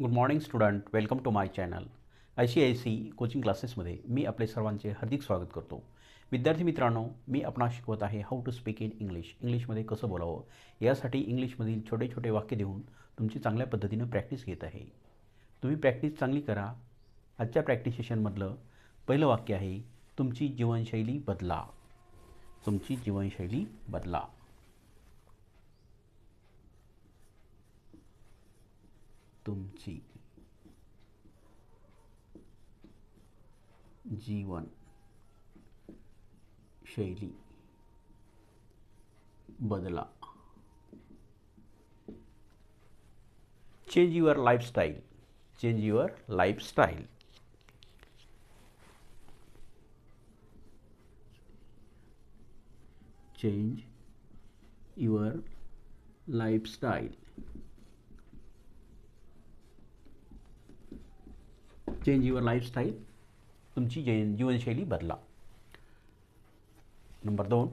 Good morning student welcome to my channel I C I C coaching क्लासेसमध्ये मी आपले सर्वांचे हार्दिक स्वागत करतो. विद्यार्थी मित्रांनो मी आपणास शिकवत आहे how to speak in English इंग्लिशमध्ये कसं बोलावं? यासाठी इंग्लिशमधील छोटे छोटे वाक्य देऊन तुमची चांगल्या पद्धतीनं प्रॅक्टिस घेत आहे. तुम्ही प्रॅक्टिस चांगली करा. आजच्या प्रॅक्टिस सेशनमधलं पहिलं वाक्य आहे तुमची जीवनशैली बदला. तुमची जीवनशैली बदला. तुमची जीवन शैली बदला। Change your lifestyle change your lifestyle change your lifestyle change your lifestyle तुमची जे जीवनशैली बदला. नंबर दोन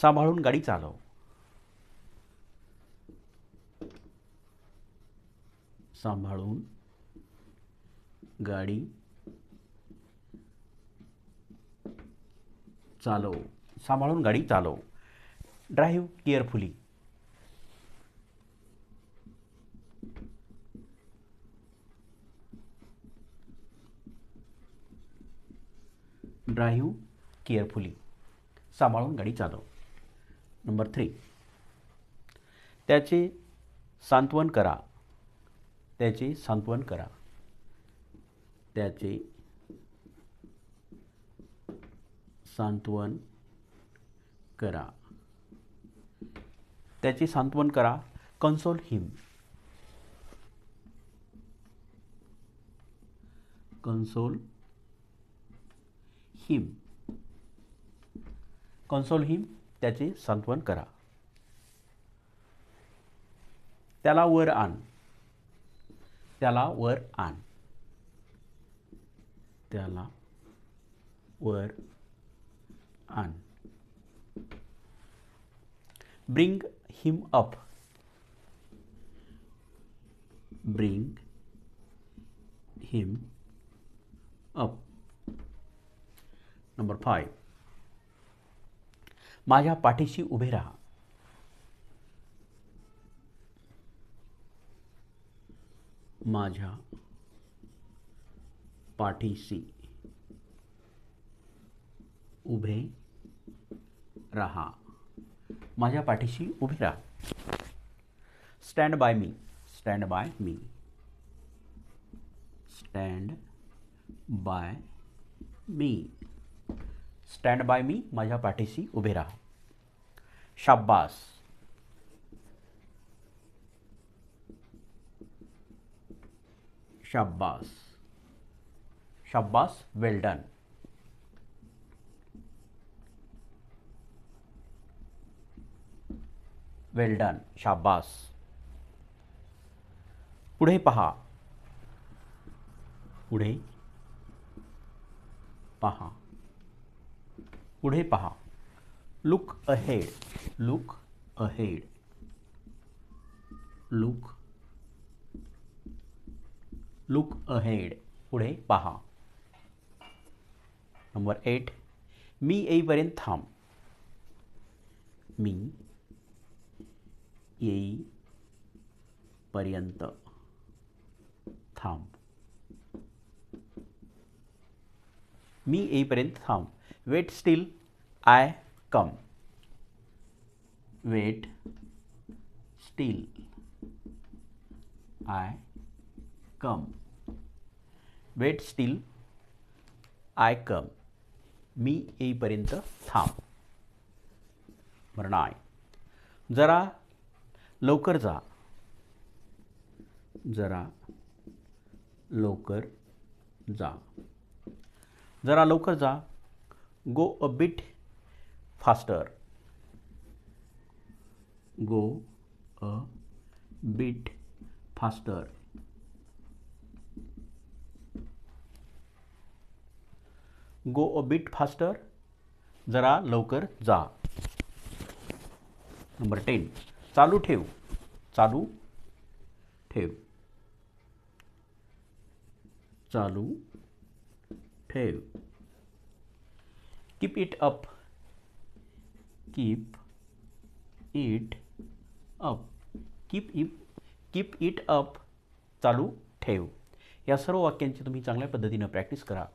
सांभाळून गाडी चालव. सांभाळून गाडी चालव. सांभाळून गाडी चालव. Drive carefully drive carefully. सांभाळून गाडी चालव. Number three. त्याचे सांत्वन करा. त्याचे सांत्वन करा. त्याचे सांत्वन करा. त्याचे सांत्वन करा. Console him. Console him console him त्याचे सांत्वन करा. त्याला वर आण. त्याला वर आण. त्याला वर आण. Bring him up bring him up number five माझ्या पाठीशी उभे राहा। माझ्या पाठीशी उभे राहा। माझ्या पाठीशी उभे राहा। Stand by me stand by me stand by me stand by me माझ्या पाठीशी उभे राहा। शाब्बास शाब्बास शाब्बास वेल डन वेल डन शाब्बास पुढे पहा। पुढे पहा। पुढे पहा. Look ahead look ahead look look ahead पुढे पहा. नंबर एट मी येईपर्यंत थांब. मी येईपर्यंत थांब. मी येईपर्यंत थांब. wait still i come wait still i come wait still i come मी येईपर्यंत थांब बरं जरा लवकर जा जरा लवकर जा जरा लवकर जा go a bit faster go a bit faster go a bit faster जरा लवकर जा. नंबर टेन चालू ठेव. चालू ठेव. चालू ठेव. Keep it up keep it up keep it keep it up. चालू ठेव. या सर्व वाक्यांची तुम्ही चांगल्या पद्धतीनं प्रॅक्टिस करा.